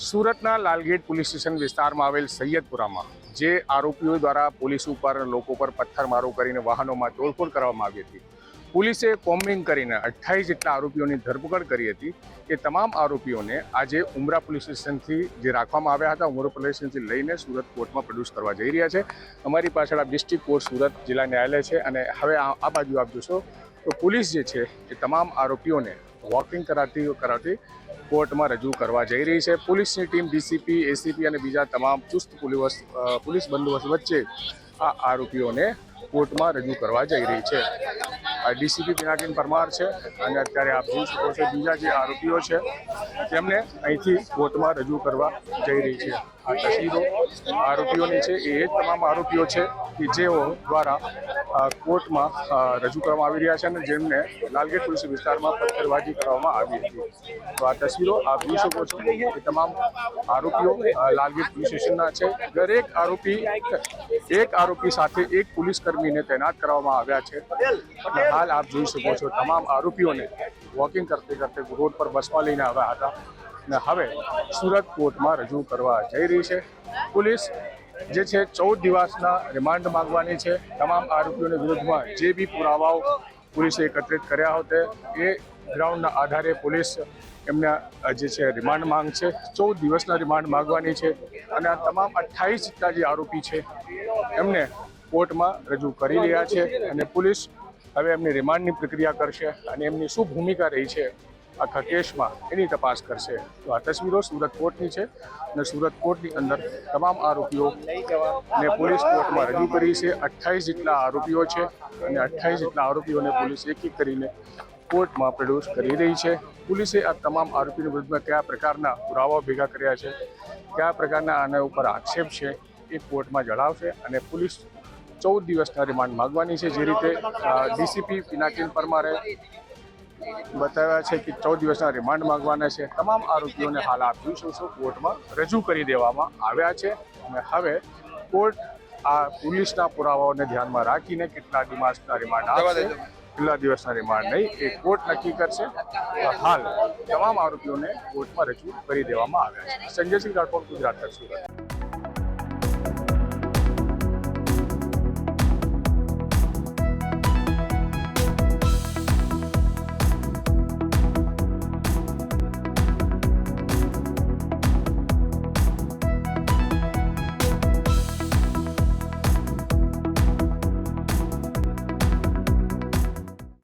સુરતના Lalgate police station વિસ્તારમાં આવેલ સૈયદપુરામાં જે આરોપીઓ દ્વારા પોલીસ ઉપર લોકો પર પથ્થરમારો કરીને વાહનોમાં તોડફોડ કરવામાં આવી હતી. પોલીસે કોમ્બિંગ કરીને અઠ્ઠાવીસ જેટલા આરોપીઓની ધરપકડ કરી હતી એ તમામ આરોપીઓને આજે ઉમરા પોલીસ સ્ટેશનથી જે રાખવામાં આવ્યા હતા, ઉમરા પોલીસ સ્ટેશનથી લઈને સુરત કોર્ટમાં પ્રોડ્યુસ કરવા જઈ રહ્યા છે. અમારી પાછળ આ ડિસ્ટ્રિક્ટ કોર્ટ સુરત જિલ્લા ન્યાયાલય છે અને હવે આ આ બાજુ આપ જોશો તો પોલીસ જે છે એ તમામ આરોપીઓને વોકિંગ કરાતી કરાવતી કોર્ટમાં રજૂ કરવા જઈ રહી છે. પોલીસની ટીમ ડીસીપી, એસીપી અને બીજા તમામ ચુસ્ત પોલીસ પોલીસ બંદોબસ્ત વચ્ચે આ આરોપીઓને કોર્ટમાં રજૂ કરવા જઈ રહી છે. ડીસીપી પિનાકીન પરમાર છે અને અત્યારે આપ જોઈ શકો છો બીજા જે આરોપીઓ છે તેમને અહીંથી કોર્ટમાં રજૂ કરવા જઈ રહી છે. આ તસવીરો આરોપીઓની છે. એ તમામ આરોપીઓ છે કે જેઓ દ્વારા કોર્ટમાં રજૂ કરવામાં આવી રહ્યા છે અને જેમને લાલગેટ પોલીસ વિસ્તારમાં પથ્થરબાજી કરવામાં આવી હતી. તો આ તસવીરો આપ જોઈ શકો છો કે તમામ આરોપીઓ લાલગેટ પોલીસ સ્ટેશનના છે. દરેક આરોપી, એક આરોપી સાથે એક પોલીસ કર્મીને તૈનાત કરવામાં આવ્યા છે. અને હાલ આપ જોઈ શકો છો તમામ આરોપીઓને વોકિંગ કરતે કરતે રોડ પર બસમાં લઈને આવ્યા હતા. અને હવે સુરત કોર્ટમાં રજૂ કરવા જઈ રહી છે. પોલીસ જે છે ચૌદ દિવસના રિમાન્ડ માંગવાની છે. તમામ આરોપીઓની વિરુદ્ધમાં જે બી પુરાવાઓ પોલીસે એકત્રિત કર્યા હતા, એ ગ્રાઉન્ડના આધારે પોલીસ એમના જે છે રિમાન્ડ માંગ છે. ચૌદ દિવસના રિમાન્ડ માંગવાની છે અને આ તમામ અઠ્ઠાવીસ જેટલા જે આરોપી છે, એમને કોર્ટમાં રજૂ કરી રહ્યા છે અને પોલીસ હવે એમની રિમાન્ડની પ્રક્રિયા કરશે અને એમની શું ભૂમિકા રહી છે આખા કેસમાં એની તપાસ કરશે. તો આ તસવીરો સુરત કોર્ટની છે અને સુરત કોર્ટની અંદર તમામ આરોપીઓ ને પોલીસ કોર્ટમાં રજૂ કરી છે. અઠ્ઠાવીસ જેટલા આરોપીઓ છે અને અઠ્ઠાવીસ જેટલા આરોપીઓને પોલીસ એક એક કરીને કોર્ટમાં પ્રોડ્યુસ કરી રહી છે. પોલીસે આ તમામ આરોપીની વિરુદ્ધમાં કયા પ્રકારના પુરાવાઓ ભેગા કર્યા છે, કયા પ્રકારના આના ઉપર આક્ષેપ છે એ કોર્ટમાં જણાવશે અને પોલીસ ચૌદ દિવસના રિમાન્ડ માંગવાની છે. જે રીતે ડીસીપી પિનાકીન પરમારે બતાવ્યા છે કે ચૌદ દિવસના રિમાન્ડ માંગવાના છે. તમામ આરોપીઓને હાલ આપ્યું છે શું કોર્ટમાં રજૂ કરી દેવામાં આવ્યા છે. અને હવે કોર્ટ આ પોલીસના પુરાવાઓને ધ્યાનમાં રાખીને કેટલા દિવસના રિમાન્ડ આપશે કેટલા દિવસના રિમાન્ડ નહીં એ કોર્ટ નક્કી કરશે. હાલ તમામ આરોપીઓને કોર્ટમાં રજૂ કરી દેવામાં આવ્યા છે. સંજયસિંહ રાઠોડ ગુજરાત સુરત.